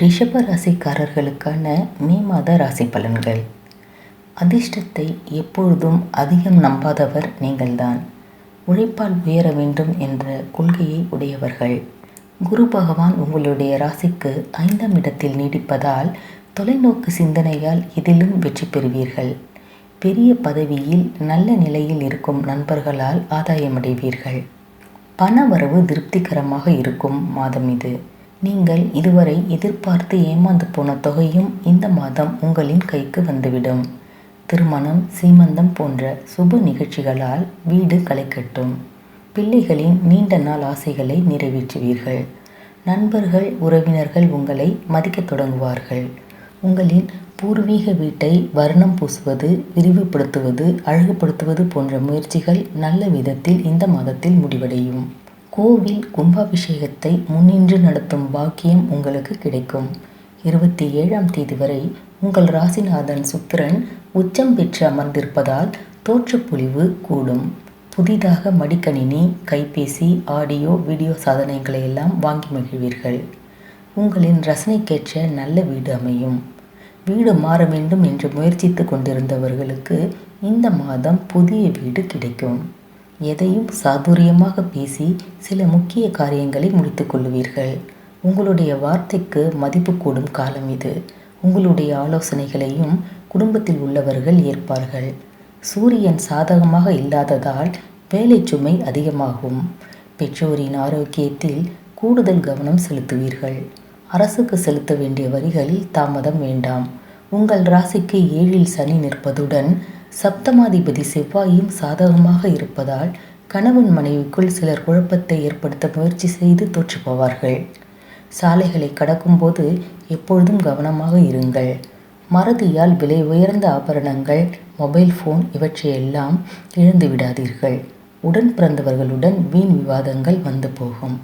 ரிஷப ராசிக்காரர்களுக்கான மே மாத ராசி பலன்கள். அதிர்ஷ்டத்தை எப்பொழுதும் அதிகம் நம்பாதவர் நீங்கள்தான். உழைப்பால் உயர வேண்டும் என்ற கொள்கையை உடையவர்கள். குரு பகவான் உங்களுடைய ராசிக்கு ஐந்தாம் இடத்தில் நீடிப்பதால் தொலைநோக்கு சிந்தனையால் இதிலும் வெற்றி பெறுவீர்கள். பெரிய பதவியில் நல்ல நிலையில் இருக்கும் நண்பர்களால் ஆதாயமடைவீர்கள். பண வரவு திருப்திகரமாக இருக்கும் மாதம் இது. நீங்கள் இதுவரை எதிர்பார்த்து ஏமாந்து போன தொகையும் இந்த மாதம் உங்களின் கைக்கு வந்துவிடும். திருமணம் சீமந்தம் போன்ற சுப நிகழ்ச்சிகளால் வீடு களைக்கட்டும். பிள்ளைகளின் நீண்ட நாள் ஆசைகளை நிறைவேற்றுவீர்கள். நண்பர்கள் உறவினர்கள் உங்களை மதிக்கத் தொடங்குவார்கள். உங்களின் பூர்வீக வீட்டை வர்ணம் பூசுவது விரிவுபடுத்துவது அழகுபடுத்துவது போன்ற முயற்சிகள் நல்ல விதத்தில் இந்த மாதத்தில் முடிவடையும். கோவில் கும்பாபிஷேகத்தை முன்னின்று நடத்தும் பாக்கியம் உங்களுக்கு கிடைக்கும். இருபத்தி ஏழாம் தேதி வரை உங்கள் ராசிநாதன் சுக்கிரன் உச்சம் பெற்று அமர்ந்திருப்பதால் தோற்றப்பொழிவு கூடும். புதிதாக மடிக்கணினி கைபேசி ஆடியோ வீடியோ சாதனைகளை எல்லாம் வாங்கி மகிழ்வீர்கள். உங்களின் ரசனைக்கேற்ற நல்ல வீடு அமையும். வீடு மாற வேண்டும் என்று முயற்சித்து கொண்டிருந்தவர்களுக்கு இந்த மாதம் புதிய வீடு கிடைக்கும். எதையும் சாதுரியமாக பேசி சில முக்கிய காரியங்களை முடித்து கொள்வீர்கள் உங்களுடைய வார்த்தைக்கு மதிப்பு கூடும் காலம் இது. உங்களுடைய ஆலோசனைகளையும் குடும்பத்தில் உள்ளவர்கள் ஏற்பார்கள். சூரியன் சாதகமாக இல்லாததால் வேலை சுமை அதிகமாகும். பெற்றோரின் ஆரோக்கியத்தில் கூடுதல் கவனம் செலுத்துவீர்கள். அரசுக்கு செலுத்த வேண்டிய வரிகளில் தாமதம் வேண்டாம். உங்கள் ராசிக்கு ஏழில் சனி நிற்பதுடன் சப்தமாதிபதி செவ்வாயும் சாதகமாக இருப்பதால் கணவன் மனைவிக்குள் சிலர் குழப்பத்தை ஏற்படுத்த முயற்சி செய்து தோற்று போவார்கள் சாலைகளை கடக்கும்போது எப்பொழுதும் கவனமாக இருங்கள். மறதியால் விலை உயர்ந்த ஆபரணங்கள் மொபைல் ஃபோன் இவற்றையெல்லாம் இழந்து விடாதீர்கள். உடன் பிறந்தவர்களுடன் வீண் விவாதங்கள் வந்து போகும்.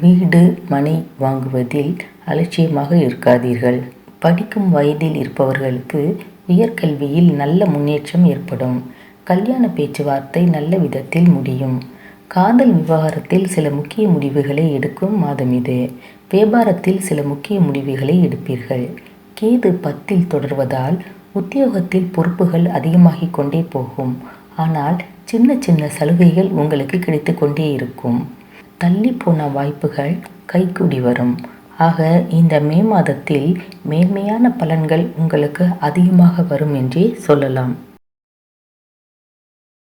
வீடு மனை வாங்குவதில் அலட்சியமாக இருக்காதீர்கள். படிக்கும் வயதில் இருப்பவர்களுக்கு உயர்கல்வியில் நல்ல முன்னேற்றம் ஏற்படும். கல்யாண பேச்சுவார்த்தை நல்ல விதத்தில் முடியும். காதல் விவகாரத்தில் சில முக்கிய முடிவுகளை எடுக்கும் மாதம் இது. வியாபாரத்தில் சில முக்கிய முடிவுகளை எடுப்பீர்கள். கேது பத்தில் தொடர்வதால் உத்தியோகத்தில் பொறுப்புகள் அதிகமாகிக் கொண்டே போகும். ஆனால் சின்ன சின்ன சலுகைகள் உங்களுக்கு கிடைத்து கொண்டே இருக்கும். தள்ளி போன வாய்ப்புகள் கைகூடி வரும். ஆக இந்த மே மாதத்தில் மேன்மையான பலன்கள் உங்களுக்கு அதிகமாக வரும் என்றே சொல்லலாம்.